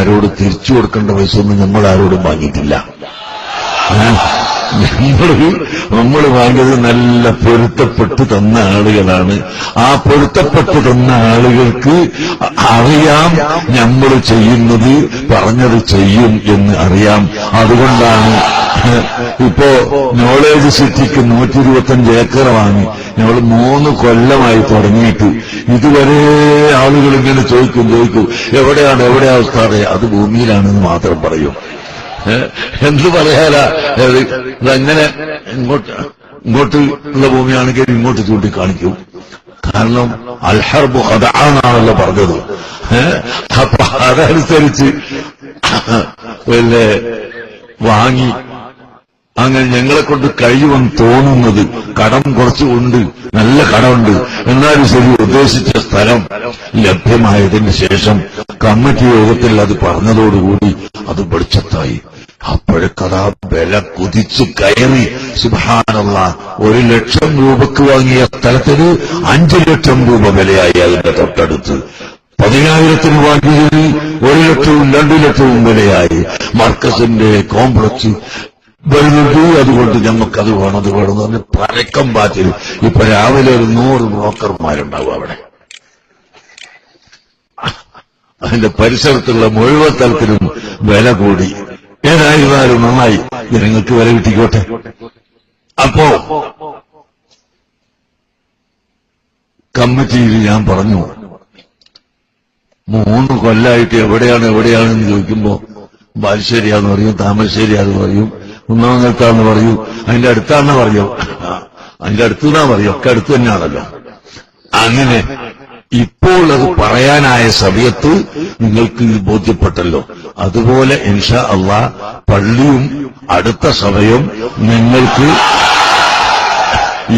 ആരോട് തിരിച്ചു കൊടുക്കേണ്ട പൈസ ഒന്നും നമ്മൾ ആരോടും വാങ്ങിയിട്ടില്ല നമ്മൾ നമ്മൾ വാങ്ങിയത് നല്ല പൊരുത്തപ്പെട്ട് തന്ന ആളുകളാണ്. ആ പൊരുത്തപ്പെട്ട് തന്ന ആളുകൾക്ക് അറിയാം നമ്മൾ ചെയ്യുന്നത് പറഞ്ഞത് ചെയ്യും എന്ന് അറിയാം. അതുകൊണ്ടാണ് ഇപ്പോ നോളേജ് സിറ്റിക്ക് നൂറ്റി ഇരുപത്തഞ്ച് ഏക്കർ വാങ്ങി. ഞങ്ങൾ മൂന്ന് കൊല്ലമായി തുടങ്ങിയിട്ട്. ഇതുവരെ ആളുകൾ ഇങ്ങനെ ചോദിക്കും ചോദിക്കും എവിടെയാണ് എവിടെയാ ഉസ്താദെ? അത് ഭൂമിയിലാണെന്ന് മാത്രം പറയും. എന്ത് പറയാലാ അങ്ങനെ ഇങ്ങോട്ട് ഇങ്ങോട്ട് ഉള്ള ഭൂമിയാണെങ്കിൽ ഇങ്ങോട്ട് ചൂണ്ടിക്കാണിക്കും. കാരണം അൽഹർബു അതാണാണല്ലോ പറഞ്ഞത്? അപ്പൊ അതനുസരിച്ച് പിന്നെ വാങ്ങി അങ്ങനെ ഞങ്ങളെ കൊണ്ട് കഴിയുമെന്ന് തോന്നുന്നത് കടം കുറച്ചുകൊണ്ട് നല്ല കടമുണ്ട്. എന്നാലും ശരി ഉദ്ദേശിച്ച സ്ഥലം ലഭ്യമായതിന് ശേഷം കമ്മിറ്റി യോഗത്തിൽ അത് പറഞ്ഞതോടുകൂടി അത് വെളിച്ചത്തായി. അപ്പോഴേക്കതാ വില കുതിച്ചു കയറി. സുബാനുള്ള ഒരു ലക്ഷം രൂപക്ക് വാങ്ങിയ സ്ഥലത്തിന് അഞ്ചു ലക്ഷം രൂപ വിലയായി അതിന്റെ തൊട്ടടുത്ത്. പതിനായിരത്തിന് വാങ്ങിയതിന് ഒരു ലക്ഷവും രണ്ടു ലക്ഷവും വിലയായി. മർക്കസിന്റെ കോംപ്ലക്സ് വരുന്നുണ്ട് അതുകൊണ്ട് ഞമ്മക്കത് വേണം അത് വേണം എന്ന് പറഞ്ഞ് പരക്കം പാച്ചിൽ ഇപ്പൊ രാവിലെ ഒരു നൂറ് ബ്രോക്കർമാരുണ്ടാവും അവിടെ. അതിന്റെ പരിസരത്തുള്ള മുഴുവൻ തലത്തിലും വില കൂടി. ഏതായിരുന്നാലും നന്നായി. ജനങ്ങൾക്ക് വില കിട്ടിക്കോട്ടെ. അപ്പോ കമ്മിറ്റിയിൽ ഞാൻ പറഞ്ഞു മൂന്ന് കൊല്ലായിട്ട് എവിടെയാണ് എവിടെയാണെന്ന് ചോദിക്കുമ്പോ ബാലുശ്ശേരിയാന്ന് പറയും താമരശ്ശേരിയാന്ന് പറയും ഒന്നാമത്തെ പറയൂ. അതിന്റെ അടുത്താണെന്ന് പറയോ? അതിന്റെ അടുത്തുനിന്നാ പറയോ? ഒക്കെ അടുത്ത് തന്നെയാണല്ലോ. അങ്ങനെ ഇപ്പോൾ അത് പറയാനായ സമയത്ത് നിങ്ങൾക്ക് ബോധ്യപ്പെട്ടല്ലോ. അതുപോലെ ഇൻഷാ അള്ളാ പള്ളിയും അടുത്ത സമയം നിങ്ങൾക്ക്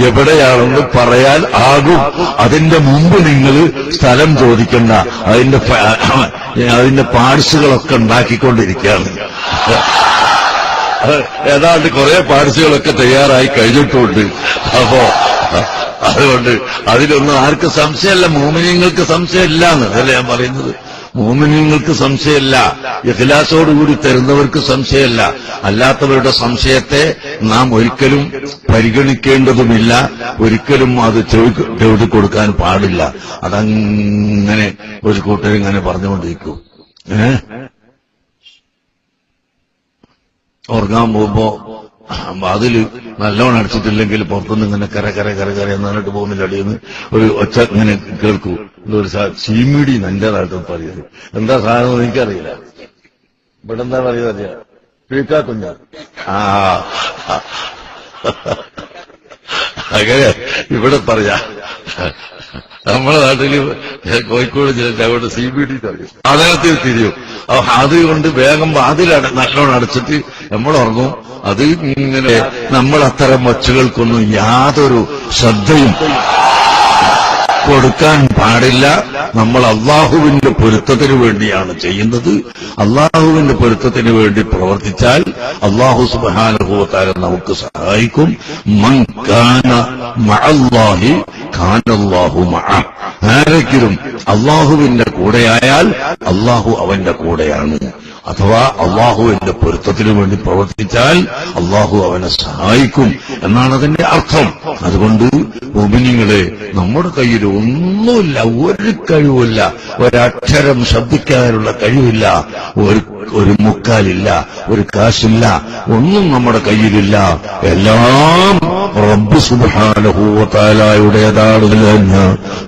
എവിടെയാണെന്ന് പറയാൻ ആകും. അതിന്റെ മുമ്പ് നിങ്ങൾ സ്ഥലം ചോദിക്കണ്ട. അതിന്റെ അതിന്റെ പാർട്സുകളൊക്കെ ഉണ്ടാക്കിക്കൊണ്ടിരിക്കുകയാണ്. ഏതാണ്ട് കുറെ പാർസികളൊക്കെ തയ്യാറായി കഴിഞ്ഞിട്ടുണ്ട്. അപ്പോ അതുകൊണ്ട് അതിലൊന്നും ആർക്ക് സംശയമല്ല. മോമിനിയങ്ങൾക്ക് സംശയമില്ല എന്നതല്ലേ ഞാൻ പറയുന്നത്? മോമിനിയങ്ങൾക്ക് സംശയമല്ല. ഇഖ്ലാസോടുകൂടി തരുന്നവർക്ക് സംശയമല്ല. അല്ലാത്തവരുടെ സംശയത്തെ നാം ഒരിക്കലും പരിഗണിക്കേണ്ടതുമില്ല. ഒരിക്കലും അത് ചെവി കൊടുക്കാൻ പാടില്ല. അതങ്ങനെ ഒരു കൂട്ടരിങ്ങനെ പറഞ്ഞുകൊണ്ടിരിക്കും. ഏഹ് ഉറങ്ങാൻ പോകുമ്പോ അതിൽ നല്ലോണം അടിച്ചിട്ടില്ലെങ്കിൽ പുറത്തുനിന്ന് ഇങ്ങനെ കര കര കര കര എന്നിട്ട് പോകുന്നില്ല. അടിയെന്ന് ഒരു ഒച്ച ഇങ്ങനെ കേൾക്കൂ. ഒരു ചീമിടി നല്ലതായിട്ട് പറയുന്നത് എന്താ സാധനം എനിക്കറിയില്ല. ഇവിടെ എന്താ പറയുക അറിയാം? കുഞ്ഞ. ആ. അങ്ങനെ ഇവിടെ പറയാ. നമ്മുടെ നാട്ടിൽ കോഴിക്കോട് ജില്ല അവിടെ സി ബി ഡി പറയും. അതിനകത്ത് തിരിയും. അപ്പൊ അതുകൊണ്ട് വേഗം അതിൽ നല്ലോണം അടച്ചിട്ട് നമ്മൾ ഉറങ്ങും. അത് ഇങ്ങനെ നമ്മൾ അത്തരം ഒച്ചകൾക്കൊന്നും യാതൊരു ശ്രദ്ധയും കൊടുക്കാൻ പാടില്ല. നമ്മൾ അള്ളാഹുവിന്റെ പൊരുത്തത്തിന് വേണ്ടിയാണ് ചെയ്യുന്നത്. അള്ളാഹുവിന്റെ പൊരുത്തത്തിന് വേണ്ടി പ്രവർത്തിച്ചാൽ അള്ളാഹു സുബാനുഭവത്താരം നമുക്ക് സഹായിക്കും. മൻ കാന മഅല്ലാഹി ആരെങ്കിലും അള്ളാഹുവിന്റെ കൂടെയായാൽ അള്ളാഹു അവന്റെ കൂടെയാണ്. അഥവാ അള്ളാഹുവിന്റെ പൊരുത്തത്തിന് വേണ്ടി പ്രവർത്തിച്ചാൽ അള്ളാഹു അവനെ സഹായിക്കും എന്നാണ് അതിന്റെ അർത്ഥം. അതുകൊണ്ട് മോമിനിങ്ങളെ നമ്മുടെ കയ്യിൽ ഒന്നുമില്ല ഒരു കഴിവില്ല ഒരക്ഷരം ശബ്ദിക്കാനുള്ള കഴിവില്ല ഒരു ഒരു മുക്കാലില്ല ഒരു കാശില്ല ഒന്നും നമ്മുടെ കയ്യിലില്ല. എല്ലാം റബ്ബ് സുബാനഹൂവത്താലായുടേതാണ്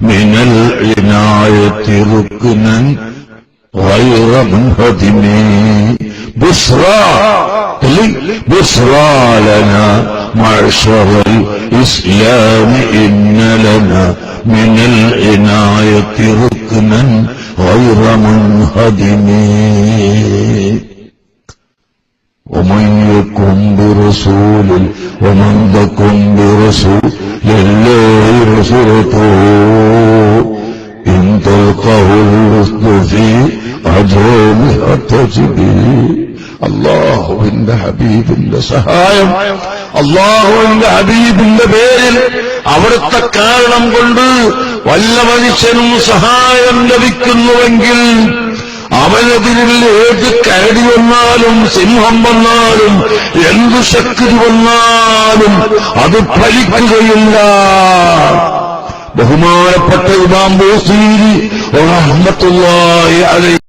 മിനൽ ഇനായത്തി റുക്നൻ غير منهدم بشرى بشرى لنا معشر الإسلام إن لنا من العناية ركنا غير منهدم ومن يكن برسول ومن تكن برسول لله رسولته إن تلقه الرسل في أجرهم يحتسبه അള്ളാഹുവിന്റെ ഹബീബിന്റെ സഹായം അള്ളാഹുവിന്റെ ഹബീബിന്റെ പേരിൽ അവിടുത്തെ കാരണം കൊണ്ട് വല്ല മനുഷ്യനും സഹായം ലഭിക്കുന്നുവെങ്കിൽ അവന് നമുക്കെതിരിൽ ഏത് കരടി വന്നാലും സിംഹം വന്നാലും എന്തു ശക്തി വന്നാലും അത് ഫലിക്കുകയില്ല. ബഹുമാനപ്പെട്ട ഇമാം ബോസീരി റഹ്മത്തുള്ളാഹി അലൈഹി